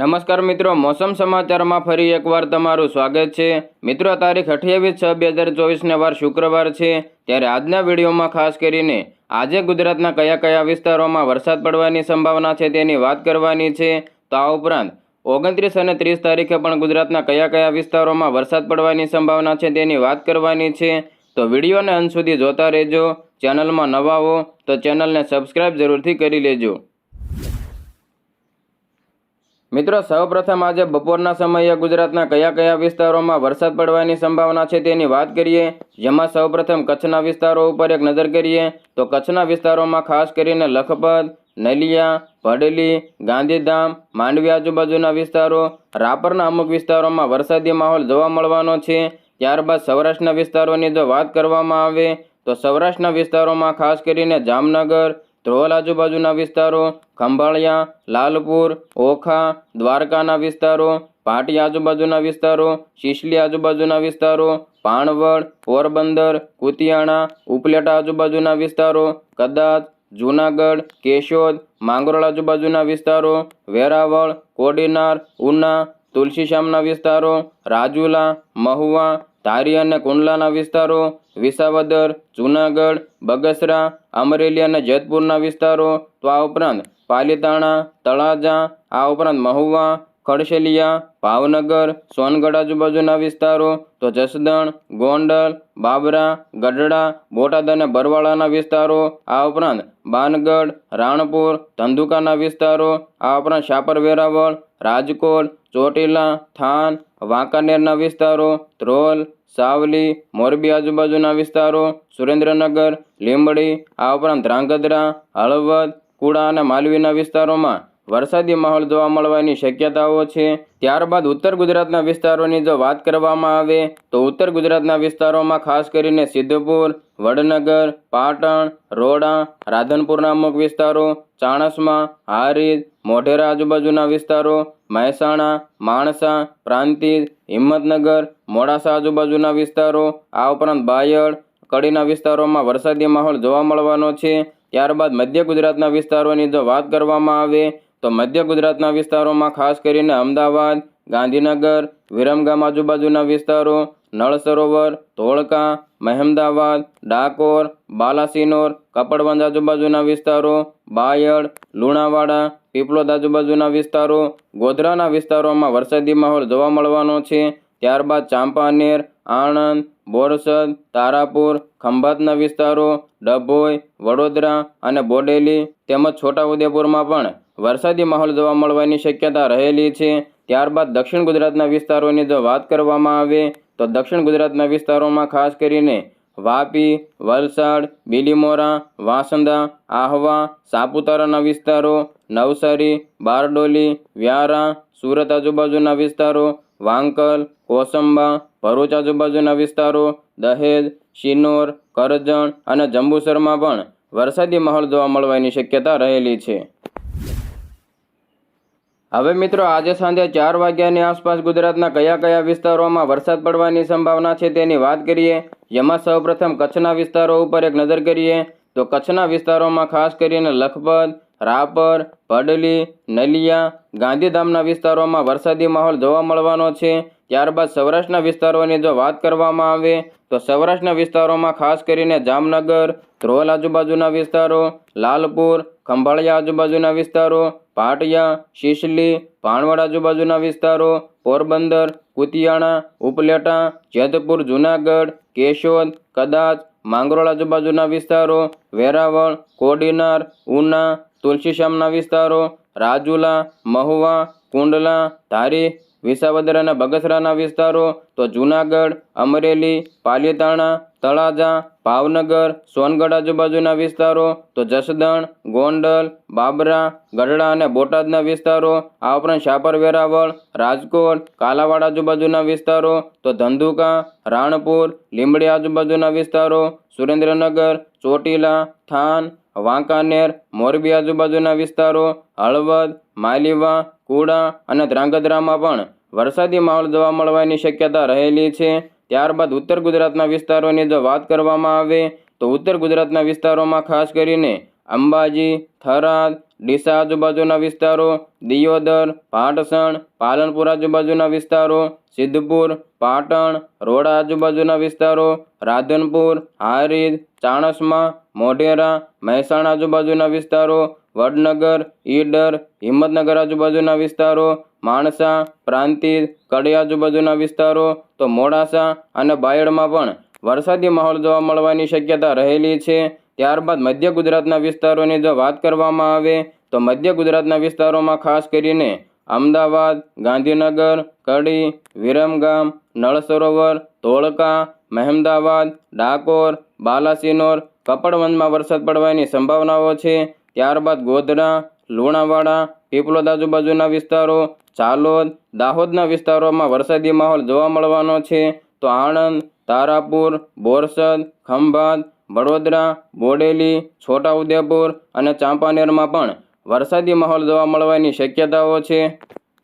નમસ્કાર મિત્રો, મોસમ સમાચારમાં ફરી એકવાર તમારું સ્વાગત છે. મિત્રો, તારીખ અઠ્યાવીસ છ બે હજાર ચોવીસને વાર શુક્રવાર છે. ત્યારે આજના વિડીયોમાં ખાસ કરીને આજે ગુજરાતના કયા કયા વિસ્તારોમાં વરસાદ પડવાની સંભાવના છે તેની વાત કરવાની છે. તો આ ઉપરાંત ઓગણત્રીસ અને ત્રીસ તારીખે પણ ગુજરાતના કયા કયા વિસ્તારોમાં વરસાદ પડવાની સંભાવના છે તેની વાત કરવાની છે. તો વિડીયોને અંત સુધી જોતા રહેજો. ચેનલમાં નવા હો તો ચેનલને સબસ્ક્રાઇબ જરૂરથી કરી લેજો. મિત્રો, સૌપ્રથમ આજે બપોરના સમયે ગુજરાતના કયા કયા વિસ્તારોમાં વરસાદ પડવાની સંભાવના છે તેની વાત કરીએ. જેમાં સૌપ્રથમ કચ્છના વિસ્તારો ઉપર એક નજર કરીએ તો કચ્છના વિસ્તારોમાં ખાસ કરીને લખપત, નલિયા, ભડલી, ગાંધીધામ, માંડવી આજુબાજુના વિસ્તારો, રાપરના અમુક વિસ્તારોમાં વરસાદી માહોલ જોવા મળવાનો છે. ત્યારબાદ સૌરાષ્ટ્રના વિસ્તારોની જો વાત કરવામાં આવે તો સૌરાષ્ટ્રના વિસ્તારોમાં ખાસ કરીને જામનગર ધ્રોલ આજુબાજુના વિસ્તારો, ખંભાળિયા, લાલપુર, ઓખા, દ્વારકાના વિસ્તારો, પાટી આજુબાજુના વિસ્તારો, શિશલી આજુબાજુના વિસ્તારો, પાણવડ, પોરબંદર, કુતિયાણા, ઉપલેટા આજુબાજુના વિસ્તારો, કદાચ, જૂનાગઢ, કેશોદ, માંગરોળ આજુબાજુના વિસ્તારો, વેરાવળ, કોડીનાર, ઉના, તુલસીશ્યામના વિસ્તારો, રાજુલા, મહુવા ધારી અને કુંડલાના વિસ્તારો, વિસાવદર, જૂનાગઢ, બગસરા, અમરેલી અને જેતપુરના વિસ્તારો. તો આ ઉપરાંત પાલીતાણા, તળાજા, આ ઉપરાંત મહુવા, ખડશેલિયા, ભાવનગર, સોનગઢ આજુબાજુના વિસ્તારો. તો જસદણ, ગોંડલ, બાબરા, ગઢડા, બોટાદ અને બરવાળાના વિસ્તારો. આ ઉપરાંત બાનગઢ, રાણપુર, ધંધુકાના વિસ્તારો. આ ઉપરાંત શાપર વેરાવળ, રાજકોટ ચોટીલા, થાન, વાંકાનેરના વિસ્તારો, ધ્રોલ, સાવલી, મોરબી આજુબાજુના વિસ્તારો, સુરેન્દ્રનગર, લીંબડી, આ ઉપરાંત ધ્રાંગધ્રા હળવદ, કુડા અને માલવીના વિસ્તારોમાં વરસાદી માહોલ જોવા મળવાની શક્યતાઓ છે. ત્યારબાદ ઉત્તર ગુજરાતના વિસ્તારોની જો વાત કરવામાં આવે, તો ઉત્તર ગુજરાતના વિસ્તારોમાં ખાસ કરીને સિદ્ધપુર, વડનગર, પાટણ, રોડા, રાધનપુરના અમુક વિસ્તારો, ચાણસમા હારીજ મોઢેરા આજુબાજુના વિસ્તારો, મહેસાણા, માણસા, પ્રાંતિજ, હિંમતનગર, મોડાસા આજુબાજુના વિસ્તારો, આ ઉપરાંત બાયડ, કડીના વિસ્તારોમાં વરસાદી માહોલ જોવા મળવાનો છે. ત્યારબાદ મધ્ય ગુજરાતના વિસ્તારોની જો વાત કરવામાં આવે તો મધ્ય ગુજરાતના વિસ્તારોમાં ખાસ કરીને અમદાવાદ, ગાંધીનગર, વિરમગામ આજુબાજુના વિસ્તારો, નળ સરોવર, ધોળકા, મહેમદાવાદ, ડાકોર, બાલાસિનોર, કપડવંજ આજુબાજુના વિસ્તારો, બાયડ, લુણાવાડા, પીપલોદ આજુબાજુના વિસ્તારો, ગોધરાના વિસ્તારોમાં વરસાદી માહોલ જોવા મળવાનો છે. ત્યારબાદ ચાંપાનેર, આણંદ, બોરસદ, તારાપુર, ખંભાતના વિસ્તારો, ડભોઈ, વડોદરા અને બોડેલી તેમજ છોટાઉદેપુરમાં પણ વરસાદી માહોલ જોવા મળવાની શક્યતા રહેલી છે. ત્યારબાદ દક્ષિણ ગુજરાતના વિસ્તારોની જો વાત કરવામાં આવે, તો દક્ષિણ ગુજરાતના વિસ્તારોમાં ખાસ કરીને વાપી, વલસાડ, બીલીમોરા, વાંસદા, આહવા, સાપુતારાના વિસ્તારો, નવસારી, બારડોલી, વ્યારા, સુરત આજુબાજુના વિસ્તારો, વાંકલ કોસંબા, ભરૂચ આજુબાજુના વિસ્તારો, દહેજ, શિનોર, કરજણ અને જંબુસરમાં પણ વરસાદી માહોલ જોવા મળવાની શક્યતા રહેલી છે. હવે મિત્રો, આજે સાંજે ચાર વાગ્યાની આસપાસ ગુજરાતના કયા કયા વિસ્તારોમાં વરસાદ પડવાની સંભાવના છે તેની વાત કરીએ. જેમાં સૌપ્રથમ કચ્છના વિસ્તારો ઉપર એક નજર કરીએ, તો કચ્છના વિસ્તારોમાં ખાસ કરીને લખપત, રાપર ભડલી નલિયા, ગાંધીધામના વિસ્તારોમાં વરસાદી માહોલ જોવા મળવાનો છે. ત્યારબાદ સૌરાષ્ટ્રના વિસ્તારોની જો વાત કરવામાં આવે, તો સૌરાષ્ટ્રના વિસ્તારોમાં ખાસ કરીને જામનગર, ધ્રોલ આજુબાજુના વિસ્તારો, લાલપુર, ખંભાળિયા આજુબાજુના વિસ્તારો, પાટિયા, શિશલી, ભાણવડ આજુબાજુના વિસ્તારો, પોરબંદર, કુતિયાણા, ઉપલેટા, જેતપુર, જૂનાગઢ, કેશોદ, કદાચ, માંગરોળ આજુબાજુના વિસ્તારો, વેરાવળ, કોડીનાર, ઉના, તુલસીશ્યામના વિસ્તારો, રાજુલા, મહુવા, કુંડલા, ધારી વિસાવદર અને બગસરાના વિસ્તારો તો જૂનાગઢ, અમરેલી, પાલીતાણા, તળાજા, ભાવનગર, સોનગઢ આજુબાજુના વિસ્તારો તો જસદણ, ગોંડલ, બાબરા, ગઢડા અને બોટાદના વિસ્તારો. આ ઉપરાંત શાપર, વેરાવળ, રાજકોટ, કાલાવાડ આજુબાજુના વિસ્તારો તો ધંધુકા, રાણપુર, લીંબડી આજુબાજુના વિસ્તારો, સુરેન્દ્રનગર, ચોટીલા, થાન, વાંકાનેર, મોરબી આજુબાજુના વિસ્તારો, હળવદ, માલીવા કુડા અને ધ્રાંગધ્રામાં પણ વરસાદી માહોલ જોવા મળવાની શક્યતા રહેલી છે. ત્યારબાદ ઉત્તર ગુજરાતના વિસ્તારોની જો વાત કરવામાં આવે, તો ઉત્તર ગુજરાતના વિસ્તારોમાં ખાસ કરીને અંબાજી, થરાદ, ડીસા આજુબાજુના વિસ્તારો, દિયોદર, પાટસણ, પાલનપુર આજુબાજુના વિસ્તારો, સિદ્ધપુર, પાટણ, રોડા આજુબાજુના વિસ્તારો, રાધનપુર હારીજ ચાણસમા, મોઢેરા, મહેસાણા આજુબાજુના વિસ્તારો વડનગર, ઈડર, હિંમતનગર આજુબાજુના વિસ્તારો, માણસા, પ્રાંતિજ, કડી આજુબાજુના વિસ્તારો, તો મોડાસા અને બાયડમાં પણ વરસાદી માહોલ જોવા મળવાની શક્યતા રહેલી છે. ત્યારબાદ મધ્ય ગુજરાતના વિસ્તારોની જો વાત કરવામાં આવે, તો મધ્ય ગુજરાતના વિસ્તારોમાં ખાસ કરીને અમદાવાદ, ગાંધીનગર, કડી, વિરમગામ નળ સરોવર ધોળકા, મહેમદાવાદ, ડાકોર, બાલાસિનોર, કપડવંજમાં વરસાદ પડવાની સંભાવનાઓ છે. ત્યારબાદ ગોધરા, લુણાવાડા, પીપલોદ આજુબાજુના વિસ્તારો, ચાલોદ, દાહોદના વિસ્તારોમાં વરસાદી માહોલ જોવા મળવાનો છે. તો આણંદ, તારાપુર, બોરસદ, ખંભાત, વડોદરા, બોડેલી, છોટાઉદેપુર અને ચાંપાનેરમાં પણ વરસાદી માહોલ જોવા મળવાની શક્યતાઓ છે.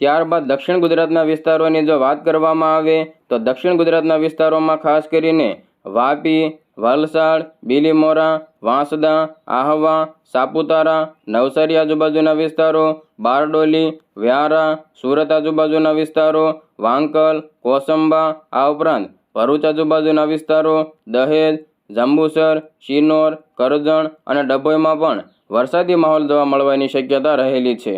ત્યારબાદ દક્ષિણ ગુજરાતના વિસ્તારોની જો વાત કરવામાં આવે, તો દક્ષિણ ગુજરાતના વિસ્તારોમાં ખાસ કરીને વાપી વલસાડ, બીલીમોરા, વાંસદા, આહવા, સાપુતારા, નવસારી આજુબાજુના વિસ્તારો, બારડોલી, વ્યારા, સુરત આજુબાજુના વિસ્તારો, વાંકલ, કોસંબા, આ ઉપરાંત ભરૂચ આજુબાજુના વિસ્તારો, દહેજ, જંબુસર, શિનોર, કરજણ અને ડભોઈમાં પણ વરસાદી માહોલ જોવા મળવાની શક્યતા રહેલી છે.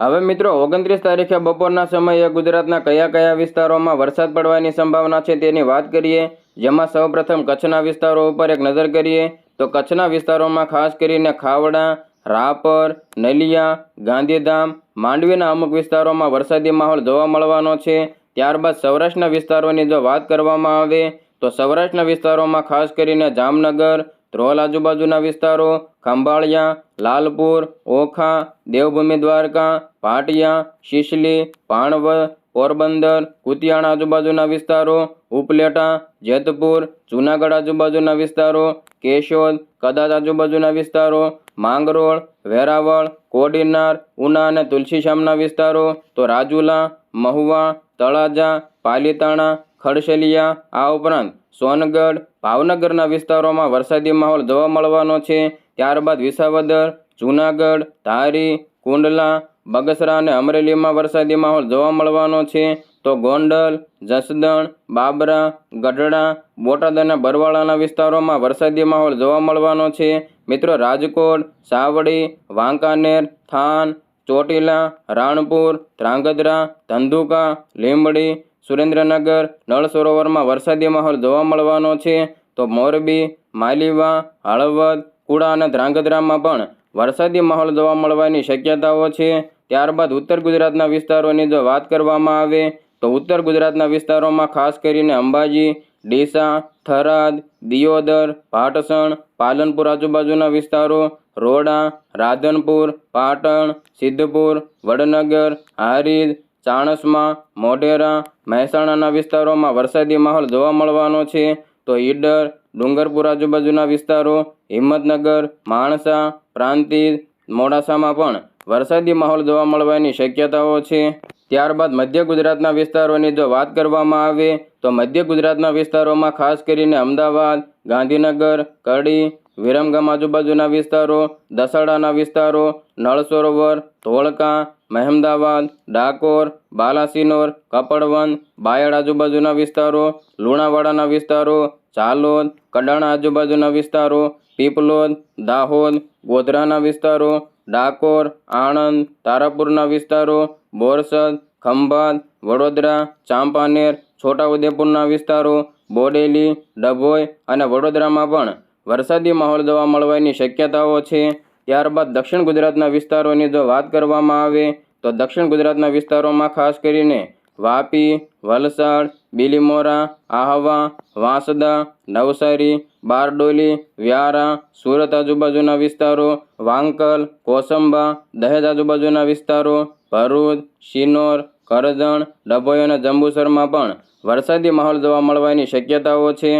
હવે મિત્રો, ઓગણત્રીસ તારીખે બપોરના સમયે ગુજરાતના કયા કયા વિસ્તારોમાં વરસાદ પડવાની સંભાવના છે તેની વાત કરીએ, જેમાં સૌપ્રથમ કચ્છના વિસ્તારો ઉપર એક નજર કરીએ, તો કચ્છના વિસ્તારોમાં ખાસ કરીને ખાવડા, રાપર, નલિયા, ગાંધીધામ, માંડવીના અમુક વિસ્તારોમાં વરસાદી માહોલ જોવા મળવાનો છે. ત્યારબાદ સૌરાષ્ટ્રના વિસ્તારોની જો વાત કરવામાં આવે, તો સૌરાષ્ટ્રના વિસ્તારોમાં ખાસ કરીને જામનગર ધ્રોલ આજુબાજુના વિસ્તારો ખંભાળિયા, લાલપુર, ઓખા, દેવભૂમિ દ્વારકા, પાટિયા, શિશલી પાણવ પોરબંદર, કુતિયાણા આજુબાજુના વિસ્તારો, ઉપલેટા, જેતપુર, જૂનાગઢ આજુબાજુના વિસ્તારો, કેશોદ, કદાચ આજુબાજુના વિસ્તારો, માંગરોળ, વેરાવળ, કોડીનાર, ઉના અને તુલસીશ્યામના વિસ્તારો, તો રાજુલા, મહુવા, તળાજા, પાલીતાણા ખડશલિયા, આ ઉપરાંત સોનગઢ, ભાવનગરના વિસ્તારોમાં વરસાદી માહોલ જોવા મળવાનો છે. ત્યારબાદ વિસાવદર, જૂનાગઢ, ધારી, કુંડલા, બગસરા અને અમરેલીમાં વરસાદી માહોલ જોવા મળવાનો છે. તો ગોંડલ, જસદણ, બાબરા, ગઢડા, બોટાદ અને બરવાળાના વિસ્તારોમાં વરસાદી માહોલ જોવા મળવાનો છે. મિત્રો, રાજકોટ, સાવડી, વાંકાનેર, થાન, ચોટીલા, રાણપુર, ધ્રાંગધ્રા, ધંધુકા, લીંબડી સુરેન્દ્રનગર, નળ સરોવરમાં વરસાદી માહોલ જોવા મળવાનો છે. તો મોરબી, માલીવા, હળવદ, કુડા અને ધ્રાંગધ્રામાં પણ વરસાદી માહોલ જોવા મળવાની શક્યતાઓ છે. ત્યારબાદ ઉત્તર ગુજરાતના વિસ્તારોની જો વાત કરવામાં આવે, તો ઉત્તર ગુજરાતના વિસ્તારોમાં ખાસ કરીને અંબાજી, ડીસા, થરાદ, દિયોદર, પાટસણ, પાલનપુર આજુબાજુના વિસ્તારો, રોડા, રાધનપુર, પાટણ, સિદ્ધપુર, વડનગર હારીજ ચાણસ્મા, મોઢેરા, મહેસાણાના વિસ્તારોમાં વરસાદી માહોલ જોવા મળવાનો છે. તો ઈડર, ડુંગરપુર આજુબાજુના વિસ્તારો, હિંમતનગર, માણસા, પ્રાંતિજ, મોડાસામાં પણ વરસાદી માહોલ જોવા મળવાની શક્યતાઓ છે. ત્યારબાદ મધ્ય ગુજરાતના વિસ્તારોની જો વાત કરવામાં આવે, તો મધ્ય ગુજરાતના વિસ્તારોમાં ખાસ કરીને અમદાવાદ, ગાંધીનગર કડી વિરમગામ આજુબાજુના વિસ્તારો, દસાડાના વિસ્તારો નળ સરોવર ધોળકા, મહેમદાવાદ, ડાકોર, બાલાસિનોર કપડવન બાયડ આજુબાજુના વિસ્તારો, લુણાવાડાના વિસ્તારો ચાલોદ કડાણા આજુબાજુના વિસ્તારો, પીપલોદ, દાહોદ, ગોધરાના વિસ્તારો, ડાકોર, આણંદ, તારાપુરના વિસ્તારો, બોરસદ, ખંભાત, વડોદરા, ચાંપાનેર, છોટાઉદેપુરના વિસ્તારો, બોડેલી, ડભોઈ અને વડોદરામાં પણ વરસાદી માહોલ જોવા મળવાની શક્યતાઓ છે. ત્યારબાદ દક્ષિણ ગુજરાતના વિસ્તારોની જો વાત કરવામાં આવે, તો દક્ષિણ ગુજરાતના વિસ્તારોમાં ખાસ કરીને વાપી, વલસાડ, બીલીમોરા, આહવા, વાંસદા, નવસારી, બારડોલી, વ્યારા, સુરત આજુબાજુના વિસ્તારો, વાંકલ, કોસંબા, દહેજ આજુબાજુના વિસ્તારો, ભરૂચ, શિનોર, કરજણ, ડભોઈ અને જંબુસરમાં પણ વરસાદી માહોલ જોવા મળવાની શક્યતાઓ છે.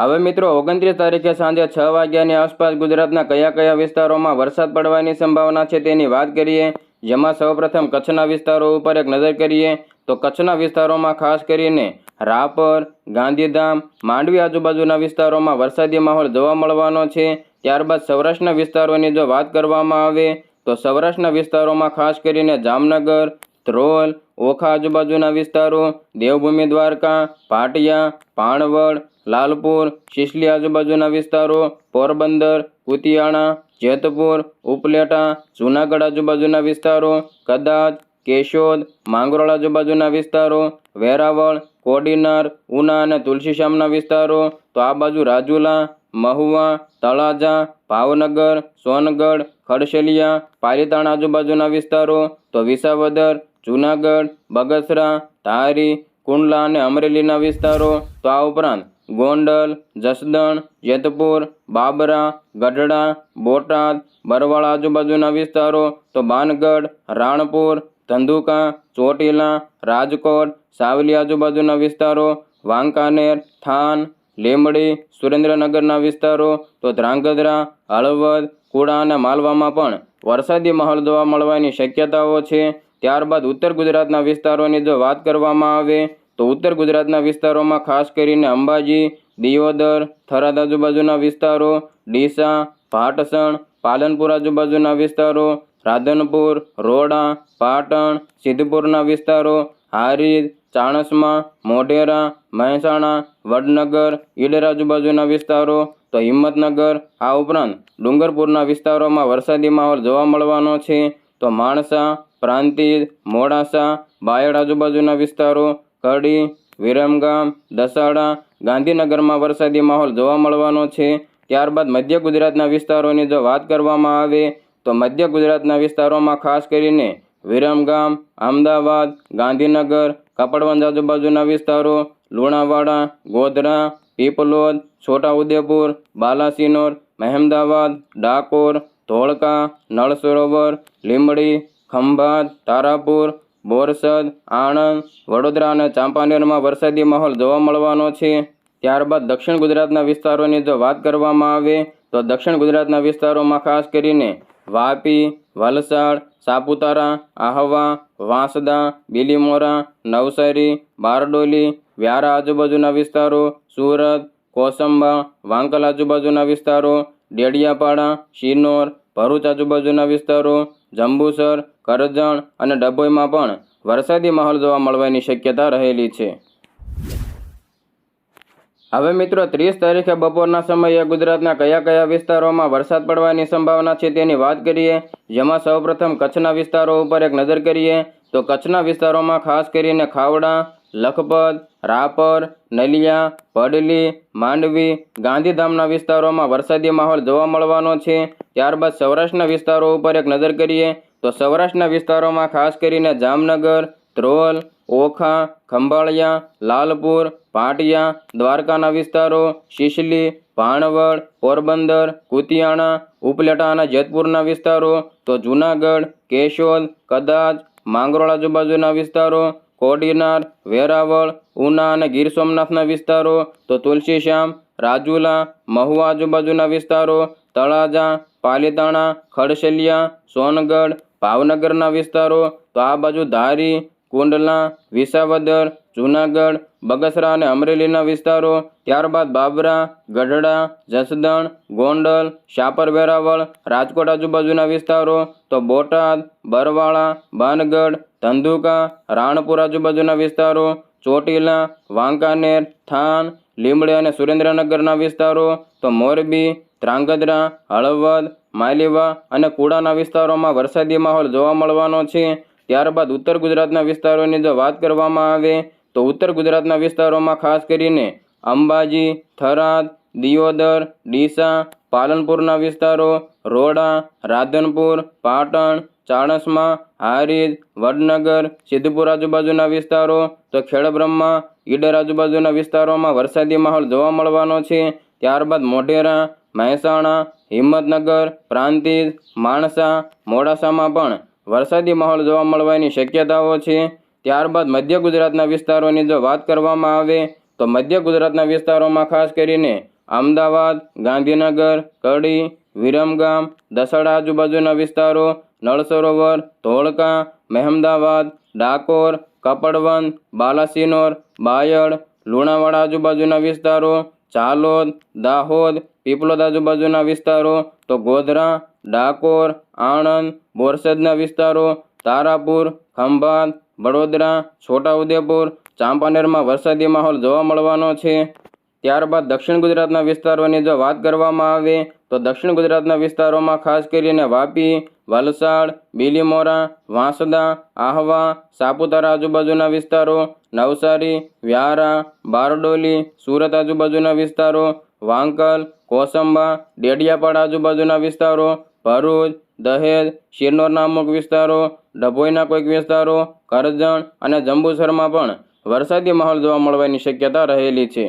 હવે મિત્રો, ઓગણત્રીસ તારીખે સાંજે છ વાગ્યાની આસપાસ ગુજરાતના કયા કયા વિસ્તારોમાં વરસાદ પડવાની સંભાવના છે તેની વાત કરીએ, જેમાં સૌપ્રથમ કચ્છના વિસ્તારો ઉપર એક નજર કરીએ, તો કચ્છના વિસ્તારોમાં ખાસ કરીને રાપર, ગાંધીધામ, માંડવી આજુબાજુના વિસ્તારોમાં વરસાદી માહોલ જોવા મળવાનો છે. ત્યારબાદ સૌરાષ્ટ્રના વિસ્તારોની જો વાત કરવામાં આવે, તો સૌરાષ્ટ્રના વિસ્તારોમાં ખાસ કરીને જામનગર, ધ્રોલ ઓખા આજુબાજુના વિસ્તારો, દેવભૂમિ, દ્વારકા, પાટિયા, પાણવડ, લાલપુર, શિશલી આજુબાજુના વિસ્તારો, પોરબંદર, કુતિયાણા, જેતપુર, ઉપલેટા, જૂનાગઢ આજુબાજુના વિસ્તારો, કદાચ, કેશોદ, માંગરોળ આજુબાજુના વિસ્તારો, વેરાવળ, કોડીનાર, ઉના અને તુલસીશ્યામના વિસ્તારો, તો આ બાજુ રાજુલા, મહુવા, તળાજા, ભાવનગર, સોનગઢ, ખડશેલિયા, પાલીતાણા આજુબાજુના વિસ્તારો, તો વિસાવદર જૂનાગઢ, બગસરા, ધારી, કુંડલા અને અમરેલીના વિસ્તારો. તો આ ઉપરાંત ગોંડલ, જસદણ, જેતપુર, બાબરા, ગઢડા, બોટાદ, બરવાળ આજુબાજુના વિસ્તારો. તો બાનગઢ રાણપુર, ધંધુકા, ચોટીલા, રાજકોટ, સાવલી આજુબાજુના વિસ્તારો. વાંકાનેર, થાન, લીંબડી, સુરેન્દ્રનગરના વિસ્તારો. તો ધ્રાંગધ્રા, હળવદ, કુડા અને માલવામાં પણ વરસાદી માહોલ જોવા મળવાની શક્યતાઓ છે. ત્યારબાદ ઉત્તર ગુજરાતના વિસ્તારોની જો વાત કરવામાં આવે, તો ઉત્તર ગુજરાતના વિસ્તારોમાં ખાસ કરીને અંબાજી, દિયોદર, થરાદ આજુબાજુના વિસ્તારો, ડીસા, ભાટસણ, પાલનપુર આજુબાજુના વિસ્તારો, રાધનપુર, રોડા, પાટણ, સિદ્ધપુરના વિસ્તારો હારીજ ચાણસમા, મોઢેરા, મહેસાણા, વડનગર, ઈડર આજુબાજુના વિસ્તારો, તો હિંમતનગર, આ ઉપરાંત ડુંગરપુરના વિસ્તારોમાં વરસાદી માહોલ જોવા મળવાનો છે, તો માણસા પ્રાંતિજ મોડાસા, બાયડ આજુબાજુના વિસ્તારો કડી વિરમગામ, દસાડા, ગાંધીનગરમાં વરસાદી માહોલ જોવા મળવાનો છે. ત્યારબાદ મધ્ય ગુજરાતના વિસ્તારોની જો વાત કરવામાં આવે, તો મધ્ય ગુજરાતના વિસ્તારોમાં ખાસ કરીને વિરમગામ, અમદાવાદ, ગાંધીનગર, કપડવંજ આજુબાજુના વિસ્તારો, લુણાવાડા, ગોધરા, પીપલોદ, છોટાઉદેપુર, બાલાસિનોર, મહેમદાવાદ, ડાકોર, ધોળકા નળ સરોવર લીંબડી ખંભાત, તારાપુર, બોરસદ, આણંદ, વડોદરા અને ચાંપાનેરમાં વરસાદી માહોલ જોવા મળવાનો છે. ત્યારબાદ દક્ષિણ ગુજરાતના વિસ્તારોની જો વાત કરવામાં આવે, તો દક્ષિણ ગુજરાતના વિસ્તારોમાં ખાસ કરીને વાપી, વલસાડ, સાપુતારા, આહવા, વાંસદા, બિલીમોરા, નવસારી, બારડોલી, વ્યારા આજુબાજુના વિસ્તારો, સુરત, કોસંબા, વાંકલ આજુબાજુના વિસ્તારો, ડેડિયાપાડા, શિનોર, ભરૂચ આજુબાજુના વિસ્તારો, જંબુસર કરજણ અને ડભોઈમાં પણ વરસાદી માહોલ જોવા મળવાની શક્યતા રહેલી છે. હવે મિત્રો ત્રીસ તારીખે બપોરના સમયે ગુજરાતના કયા કયા વિસ્તારોમાં વરસાદ પડવાની સંભાવના છે તેની વાત કરીએ. જેમાં સૌપ્રથમ કચ્છના વિસ્તારો ઉપર એક નજર કરીએ તો કચ્છના વિસ્તારોમાં ખાસ કરીને ખાવડા, લખપત, રાપર, નલિયા, પડલી, માંડવી, ગાંધીધામના વિસ્તારોમાં વરસાદી માહોલ જોવા મળવાનો છે. ત્યારબાદ સૌરાષ્ટ્રના વિસ્તારો ઉપર એક નજર કરીએ તો સૌરાષ્ટ્રના વિસ્તારોમાં ખાસ કરીને જામનગર, ધ્રોલ, ઓખા, ખંભાળિયા, લાલપુર, પાટિયા, દ્વારકાના વિસ્તારો, શિશલી, ભાણવડ, પોરબંદર, કુતિયાણા, ઉપલેટા અને જેતપુરના વિસ્તારો, તો જૂનાગઢ, કેશોદ, કદાચ, માંગરોળ આજુબાજુના વિસ્તારો, કોડીનાર, વેરાવળ, ઉના અને ગીર સોમનાથના વિસ્તારો, તો તુલસીશ્યામ, રાજુલા, મહુવા આજુબાજુના વિસ્તારો, તળાજા, પાલીતાણા ખડશેલિયા સોનગઢ ભાવનગરના વિસ્તારો, તો આ બાજુ ધારી, કુંડલા, વિસાવદર, જૂનાગઢ, બગસરા અને અમરેલીના વિસ્તારો, ત્યારબાદ બાબરા, ગઢડા, જસદણ, ગોંડલ શાપર વેરાવળ રાજકોટ આજુબાજુના વિસ્તારો, તો બોટાદ, બરવાળા બાનગઢ ધંધુકા, રાણપુર આજુબાજુના વિસ્તારો, ચોટીલા, વાંકાનેર, થાન લીંબડી અને સુરેન્દ્રનગરના વિસ્તારો, તો મોરબી, ધ્રાંગધ્રા, હળવદ, માલીવા અને કુડાના વિસ્તારોમાં વરસાદી માહોલ જોવા મળવાનો છે. ત્યારબાદ ઉત્તર ગુજરાતના વિસ્તારોની જો વાત કરવામાં આવે, તો ઉત્તર ગુજરાતના વિસ્તારોમાં ખાસ કરીને અંબાજી, થરાદ, દિયોદર, ડીસા, પાલનપુરના વિસ્તારો, રોડા, રાધનપુર, પાટણ, ચાણસમા હારીજ વડનગર, સિદ્ધપુર આજુબાજુના વિસ્તારો, તો ખેડબ્રહ્મા ઈડર આજુબાજુના વિસ્તારોમાં વરસાદી માહોલ જોવા મળવાનો છે. ત્યારબાદ મોઢેરા, મહેસાણા, હિંમતનગર, પ્રાંતિજ, માણસા, મોડાસામાં પણ વરસાદી માહોલ જોવા મળવાની શક્યતાઓ છે. ત્યારબાદ મધ્ય ગુજરાતના વિસ્તારોની જો વાત કરવામાં આવે, તો મધ્ય ગુજરાતના વિસ્તારોમાં ખાસ કરીને અમદાવાદ, ગાંધીનગર, કડી, વિરમગામ, દસડા આજુબાજુના વિસ્તારો નળ સરોવર ધોળકા, મહેમદાવાદ, ડાકોર કપડવંત, બાલાસિનોર, બાયડ, લુણાવાડા આજુબાજુના વિસ્તારો, ચાલોદ, દાહોદ, પીપલોદ આજુબાજુના વિસ્તારો, તો ગોધરા, ડાકોર, આણંદ, બોરસદના વિસ્તારો, તારાપુર, ખંભાત, વડોદરા, છોટાઉદેપુર, ચાંપાનેરમાં વરસાદી માહોલ જોવા મળવાનો છે. ત્યારબાદ દક્ષિણ ગુજરાતના વિસ્તારોની જો વાત કરવામાં આવે, તો દક્ષિણ ગુજરાતના વિસ્તારોમાં ખાસ કરીને વાપી, વલસાડ, બીલીમોરા, વાંસદા, આહવા, સાપુતારા આજુબાજુના વિસ્તારો, નવસારી, વ્યારા, બારડોલી, સુરત આજુબાજુના વિસ્તારો, વાંકલ, કોસંબા, ડેડિયાપાડા આજુબાજુના વિસ્તારો, ભરૂચ, દહેજ શિરનોરના અમુક વિસ્તારો, ડભોઈના કોઈક વિસ્તારો, કરજણ અને જંબુસરમાં પણ વરસાદી માહોલ જોવા મળવાની શક્યતા રહેલી છે.